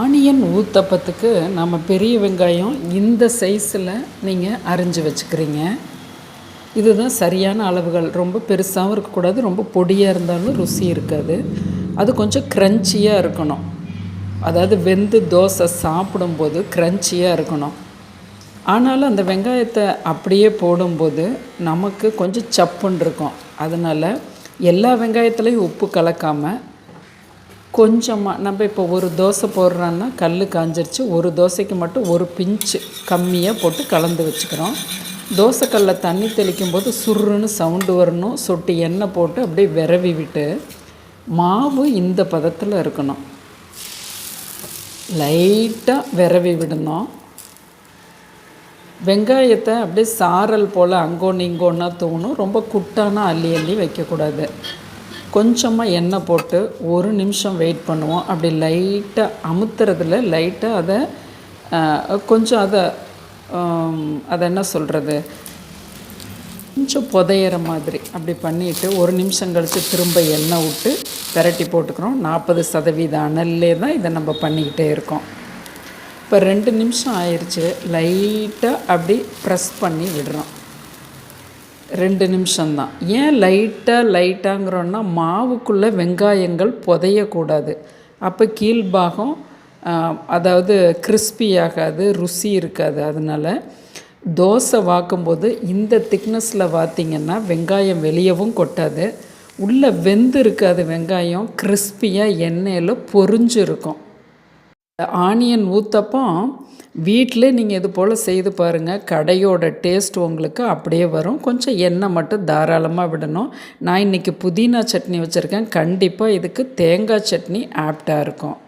Onion ஊத்தப்பத்துக்கு நம்ம பெரிய வெங்காயம் இந்த சைஸில் நீங்கள் அரிஞ்சு வச்சுக்கிறீங்க. இதுதான் சரியான அளவுகள். ரொம்ப பெருசாகவும் இருக்கக்கூடாது ரொம்ப பொடியாக இருந்தாலும் ருசி இருக்காது. அது கொஞ்சம் க்ரன்ச்சியாக இருக்கணும். அதாவது வெந்து தோசை சாப்பிடும்போது க்ரன்ச்சியாக இருக்கணும். ஆனாலும் அந்த வெங்காயத்தை அப்படியே போடும்போது நமக்கு கொஞ்சம் சப்புன்னு இருக்கும். அதனால் எல்லா வெங்காயத்துலேயும் உப்பு கலக்காமல் கொஞ்சமாக நம்ம இப்போ ஒரு தோசை போடுறோன்னா கல் காஞ்சிருச்சு. ஒரு தோசைக்கு மட்டும் ஒரு பிஞ்சு கம்மியாக போட்டு கலந்து வச்சுக்கிறோம். தோசைக்கல்ல தண்ணி தெளிக்கும் போது சுருன்னு சவுண்டு வரணும். சொட்டு எண்ணெய் போட்டு அப்படியே விரவி விட்டு மாவு இந்த பதத்தில் இருக்கணும். லைட்டாக விரவி விடணும். வெங்காயத்தை அப்படியே சாரல் போல் அங்கோன்னு இங்கோன்னா தூணும். ரொம்ப குட்டான அள்ளி அள்ளி வைக்கக்கூடாது. கொஞ்சமாக எண்ணெய் போட்டு ஒரு நிமிஷம் வெயிட் பண்ணுவோம். அப்படி லைட்டாக அமுத்துறதுல லைட்டாக அதை கொஞ்சம் அதை அதை என்ன சொல்கிறது கொஞ்சம் புதையிற மாதிரி அப்படி பண்ணிவிட்டு ஒரு நிமிஷம் கழித்து திரும்ப எண்ணெய் விட்டு பெரட்டி போட்டுக்கிறோம். நாற்பது சதவீத அனல்லே தான் இதை நம்ம பண்ணிக்கிட்டே இருக்கோம். இப்போ ரெண்டு நிமிஷம் ஆயிடுச்சு லைட்டாக அப்படி ப்ரெஸ் பண்ணி விடுறோம். ரெண்டு நிமிஷம்தான். ஏன் லைட்டாக லைட்டாங்கிறோன்னா மாவுக்குள்ளே வெங்காயங்கள் புதையக்கூடாது. அப்போ கீழ்பாகம் அதாவது கிறிஸ்பி ஆகாது ருசி இருக்காது. அதனால் தோசை வாக்கும்போது இந்த திக்னஸில் வாத்திங்கன்னா வெங்காயம் வெளியவும் கொட்டாது. உள்ளே வெந்து இருக்காது வெங்காயம் கிறிஸ்பியாக எண்ணெயில் பொறிஞ்சு இருக்கும் ஆனியன் ஊற்றப்போ வீட்டில் நீங்கள் இது போல் செய்து பாருங்கள் கடையோட டேஸ்ட் உங்களுக்கு அப்படியே வரும். கொஞ்சம் எண்ணெய் மட்டும் தாராளமாக விடணும். நான் இன்றைக்கி புதினா சட்னி வச்சுருக்கேன். கண்டிப்பாக இதுக்கு தேங்காய் சட்னி ஆப்டாக இருக்கும்.